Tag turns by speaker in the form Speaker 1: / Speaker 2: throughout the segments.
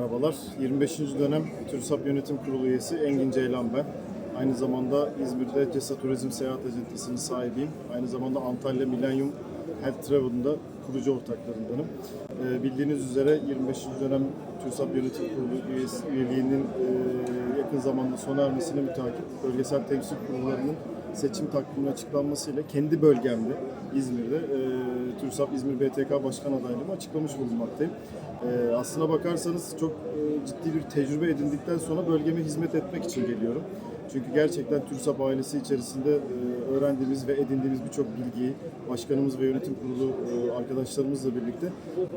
Speaker 1: Merhabalar. 25. dönem TÜRSAP Yönetim Kurulu üyesi Engin Ceylan ben. Aynı zamanda İzmir'de CESA Turizm Seyahat Acentesi'nin sahibiyim. Aynı zamanda Antalya Millennium Health Travel'ın kurucu ortaklarındanım. Ee, bildiğiniz üzere 25. dönem TÜRSAP Yönetim Kurulu üyesi, üyeliğinin e, yakın zamanda sona ermesine mütakip bölgesel temsil kurullarının seçim takviminin açıklanmasıyla kendi bölgemde İzmir'de e, TÜRSAP İzmir BTK Başkan adaylığımı açıklamış bulunmaktayım. E, aslına bakarsanız çok e, ciddi bir tecrübe edindikten sonra bölgeme hizmet etmek için geliyorum. Çünkü gerçekten TÜRSAP ailesi içerisinde e, öğrendiğimiz ve edindiğimiz birçok bilgiyi başkanımız ve yönetim kurulu e, arkadaşlarımızla birlikte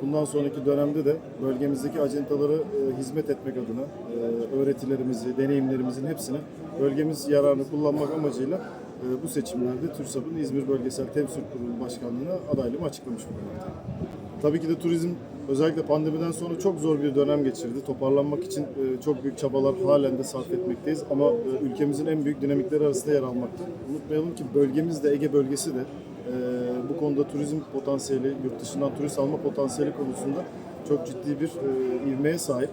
Speaker 1: bundan sonraki dönemde de bölgemizdeki acentalara e, hizmet etmek adına öğretilerimizi, deneyimlerimizin hepsini bölgemiz yararını kullanmak amacıyla bu seçimlerde TÜRSAP'ın İzmir Bölgesel Temsil Kurulu Başkanlığı'na adaylığımı açıklamış bulunmaktayım. Tabii ki de turizm özellikle pandemiden sonra çok zor bir dönem geçirdi. Toparlanmak için e, çok büyük çabalar halen de sarf etmekteyiz ama e, ülkemizin en büyük dinamikleri arasında yer almakta. Unutmayalım ki bölgemiz de Ege bölgesi de e, bu konuda turizm potansiyeli, yurt dışından turist alma potansiyeli konusunda çok ciddi bir ivmeye sahip.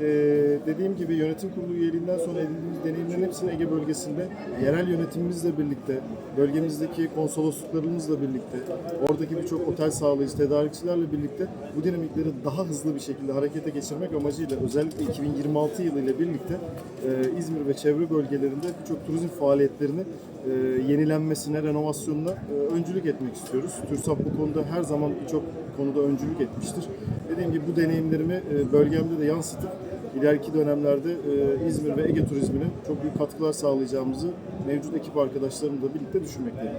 Speaker 1: Ee, dediğim gibi yönetim kurulu üyeliğinden sonra edindiğimiz deneyimlerin hepsini Ege bölgesinde yerel yönetimimizle birlikte, bölgemizdeki konsolosluklarımızla birlikte, oradaki birçok otel sağlayıcı, tedarikçilerle birlikte bu dinamikleri daha hızlı bir şekilde harekete geçirmek amacıyla özellikle 2026 yılı ile birlikte e, İzmir ve çevre bölgelerinde birçok turizm faaliyetlerini e, yenilenmesine, renovasyonuna e, öncülük etmek istiyoruz. TÜRSAP bu konuda her zaman birçok konuda öncülük etmiştir. Dediğim gibi bu deneyimlerimi bölgemde de yansıtıp ileriki dönemlerde e, İzmir ve Ege turizmine çok büyük katkılar sağlayacağımızı mevcut ekip arkadaşlarımla birlikte düşünmekteyim.